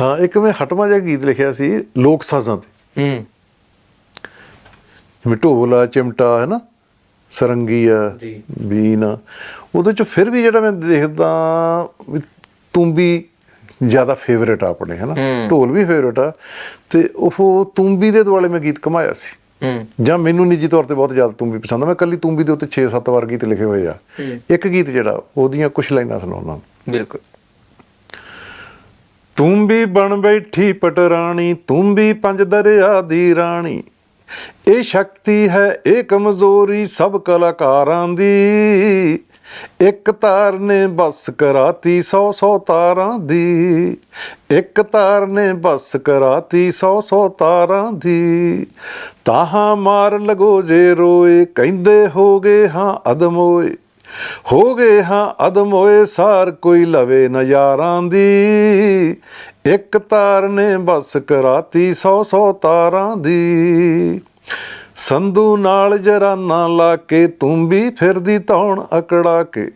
ਹਾਂ ਇੱਕ ਮੈਂ ਹਟਮਾ ਜਿਹਾ ਗੀਤ ਲਿਖਿਆ ਸੀ ਲੋਕ ਸਾਜ਼ਾਂ ਤੇ। ਹੂੰ। ਜਿਵੇਂ ਢੋਲ ਚਿਮਟਾ ਹੈ ਨਾ ਸਰੰਗੀ ਆ ਜੀ। ਬੀਨ ਉਹਦੇ ਚ ਫਿਰ ਵੀ ਜਿਹੜਾ ਮੈਂ ਦੇਖਦਾ ਵੀ ਤੁੰਬੀ ਜ਼ਿਆਦਾ ਫੇਵਰੇਟ ਆ ਆਪਣੇ ਹੈ। ਨਾ। ਢੋਲ ਵੀ ਫੇਵਰੇਟ ਆ। ਤੇ ਉਹ ਤੁੰਬੀ ਦੇ ਦੁਆਲੇ ਮੈਂ ਗੀਤ ਕਮਾਇਆ ਸੀ। ਜਾਂ ਮੈਨੂੰ ਨਿੱਜੀ ਤੌਰ ਤੇ ਬਹੁਤ ਜ਼ਿਆਦਾ ਤੁੰਬੀ ਪਸੰਦ ਆ। ਮੈਂ ਕੱਲੀ ਤੁੰਬੀ ਦੇ ਉੱਤੇ 6-7 ਵਾਰ ਗੀਤ ਲਿਖੇ ਹੋਏ ਆ। ਇੱਕ ਗੀਤ ਜਿਹੜਾ ਉਹਦੀਆਂ ਕੁਝ ਲਾਈਨਾਂ ਸੁਣਾਉਣਾ ਬਿਲਕੁਲ। ਤੂੰ ਵੀ ਬਣ ਬੈਠੀ ਪਟਰਾਣੀ, ਤੂੰ ਵੀ ਪੰਜ ਦਰਿਆ ਦੀ ਰਾਣੀ। ਇਹ ਸ਼ਕਤੀ ਹੈ, ਇਹ ਕਮਜ਼ੋਰੀ ਸਭ ਕਲਾਕਾਰਾਂ ਦੀ। ਇੱਕ ਤਾਰ ਨੇ ਬਸ ਕਰਾਤੀ ਸੌ ਸੌ ਤਾਰਾਂ ਦੀ। ਇੱਕ ਤਾਰ ਨੇ ਬਸ ਕਰਾਤੀ ਸੌ ਸੌ ਤਾਰਾਂ ਦੀ। ਤਾਹਾਂ ਮਾਰ ਲਗੋ ਜੇ ਰੋਏ, ਕਹਿੰਦੇ ਹੋ ਗਏ ਹਾਂ ਅਦਮੋਏ। ਹੋ ਗਏ ਹਾਂ ਅਦਮ ਹੋਏ ਸਾਰ, ਕੋਈ ਲਵੇ ਨਜ਼ਾਰਾਂ ਦੀ। ਇੱਕ ਤਾਰ ਨੇ ਬਸ ਕਰਾਤੀ ਸੌ ਸੌ ਤਾਰਾਂ ਦੀ। ਸੰਧੂ ਨਾਲ ਜਰਾਨਾ ਲਾ ਕੇ ਤੂੰ ਵੀ ਫਿਰਦੀ ਧੌਣ ਅਕੜਾ ਕੇ,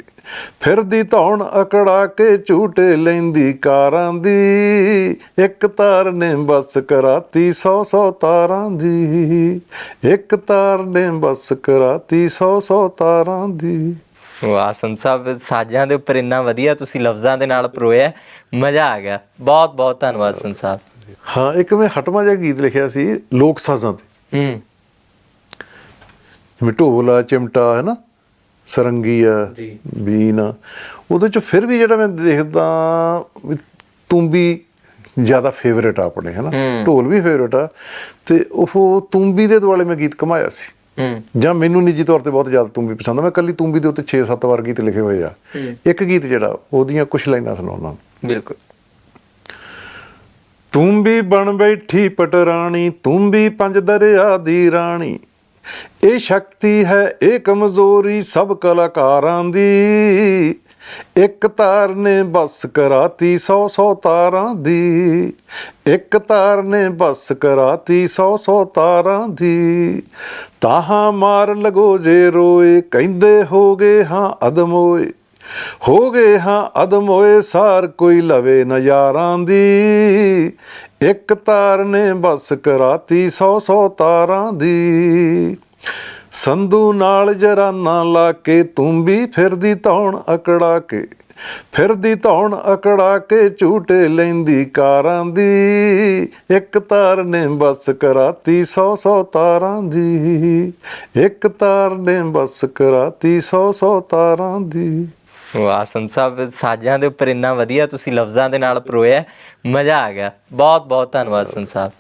ਫਿਰਦੀ ਧੌਣ ਅਕੜਾ ਕੇ ਝੂਟੇ ਲੈਂਦੀ ਕਾਰਾਂ ਦੀ। ਇੱਕ ਤਾਰ ਨੇ ਬਸ ਕਰਾਤੀ ਸੌ ਸੌ ਤਾਰਾਂ ਦੀ। ਇੱਕ ਤਾਰ ਨੇ ਬਸ ਕਰਾਤੀ ਸੌ ਸੌ ਤਾਰਾਂ ਦੀ। ਵਾਹ ਸੰਤ ਸਾਹਿਬ ਸਾਜ਼ਾਂ ਦੇ ਉੱਪਰ ਇੰਨਾ ਵਧੀਆ ਤੁਸੀਂ ਲਫ਼ਜ਼ਾਂ ਦੇ ਨਾਲ ਪਰੋਇਆ ਮਜ਼ਾ ਆ ਗਿਆ। ਬਹੁਤ ਬਹੁਤ ਧੰਨਵਾਦ ਸੰਤ ਸਾਹਿਬ। ਹਾਂ ਇੱਕ ਮੈਂ ਹਟਮਾ ਜਿਹਾ ਗੀਤ ਲਿਖਿਆ ਸੀ ਲੋਕ ਸਾਜ਼ਾਂ ਤੇ। ਹੂੰ। ਜਿਵੇਂ ਢੋਲ ਚਿਮਟਾ ਹੈ ਨਾ ਸਰੰਗੀ ਆ। ਬੀਨ ਉਹਦੇ ਚ ਫਿਰ ਵੀ ਜਿਹੜਾ ਮੈਂ ਦੇਖਦਾ ਵੀ ਤੁੰਬੀ ਜ਼ਿਆਦਾ ਫੇਵਰੇਟ ਆ ਆਪਣੇ ਹੈ। ਨਾ। ਢੋਲ ਵੀ ਫੇਵਰੇਟ ਆ। ਤੇ ਉਹ ਤੁੰਬੀ ਦੇ ਦੁਆਲੇ ਮੈਂ ਗੀਤ ਕਮਾਇਆ ਸੀ। ਜਾਂ ਮੈਨੂੰ ਨਿੱਜੀ ਤੌਰ ਤੇ ਬਹੁਤ ਜ਼ਿਆਦਾ ਤੁੰਬੀ ਪਸੰਦ ਆ। ਮੈਂ ਕੱਲੀ ਤੁੰਬੀ ਦੇ ਉੱਤੇ 6-7 ਵਾਰ ਗੀਤ ਲਿਖੇ ਹੋਏ ਆ। ਇੱਕ ਗੀਤ ਜਿਹੜਾ ਉਹਦੀਆਂ ਕੁਝ ਲਾਈਨਾਂ ਸੁਣਾਉਣਾ। ਬਿਲਕੁਲ। ਤੂੰ ਵੀ ਬਣ ਬੈਠੀ ਪਟਰਾਣੀ ਤੂੰ ਵੀ ਪੰਜ ਦਰਿਆ ਦੀ ਰਾਣੀ। ਇਹ ਸ਼ਕਤੀ ਹੈ ਇਹ ਕਮਜ਼ੋਰੀ ਸਭ ਕਲਾਕਾਰਾਂ ਦੀ। ਇੱਕ ਤਾਰ ਨੇ ਬਸ ਕਰਾਤੀ ਸੌ ਸੌ ਤਾਰਾਂ ਦੀ। ਇੱਕ ਤਾਰ ਨੇ ਬਸ ਕਰਾਤੀ ਸੌ ਸੌ ਤਾਰਾਂ ਦੀ। ਤਾਹਾਂ ਮਾਰ ਲਗੋ ਜੇ ਰੋਏ, ਕਹਿੰਦੇ ਹੋ ਗਏ ਹਾਂ ਅਦਮੋਏ ਹੋ ਗਏ ਹਾਂ ਅਦਮ ਹੋਏ ਸਾਰ ਕੋਈ ਲਵੇ ਨਜ਼ਾਰਾਂ ਦੀ। ਇੱਕ ਤਾਰ ਨੇ ਬਸ ਕਰਾਤੀ ਸੌ ਸੌ ਤਾਰਾਂ ਦੀ। ਸੰਧੂ ਨਾਲ ਜਰਾਨਾ ਲਾ ਕੇ ਤੂੰ ਵੀ ਫਿਰਦੀ ਧੌਣ ਅਕੜਾ ਕੇ, ਫਿਰਦੀ ਧੌਣ ਅਕੜਾ ਕੇ ਝੂਟੇ ਲੈਂਦੀ ਕਾਰਾਂ ਦੀ। ਇੱਕ ਤਾਰ ਨੇ ਬਸ ਕਰਾਤੀ ਸੌ ਸੌ ਤਾਰਾਂ ਦੀ। ਇੱਕ ਤਾਰ ਨੇ ਬਸ ਕਰਾਤੀ ਸੌ ਸੌ ਤਾਰਾਂ ਦੀ। ਵਾਹ ਸਾਹਿਬ, ਸਾਜ਼ਾਂ ਦੇ ਉੱਪਰ ਇੰਨਾ ਵਧੀਆ ਤੁਸੀਂ ਲਫ਼ਜ਼ਾਂ ਦੇ ਨਾਲ ਪਰੋਇਆ, ਮਜ਼ਾ ਆ ਗਿਆ। ਬਹੁਤ ਬਹੁਤ ਧੰਨਵਾਦ ਸੰਤ ਸਾਹਿਬ।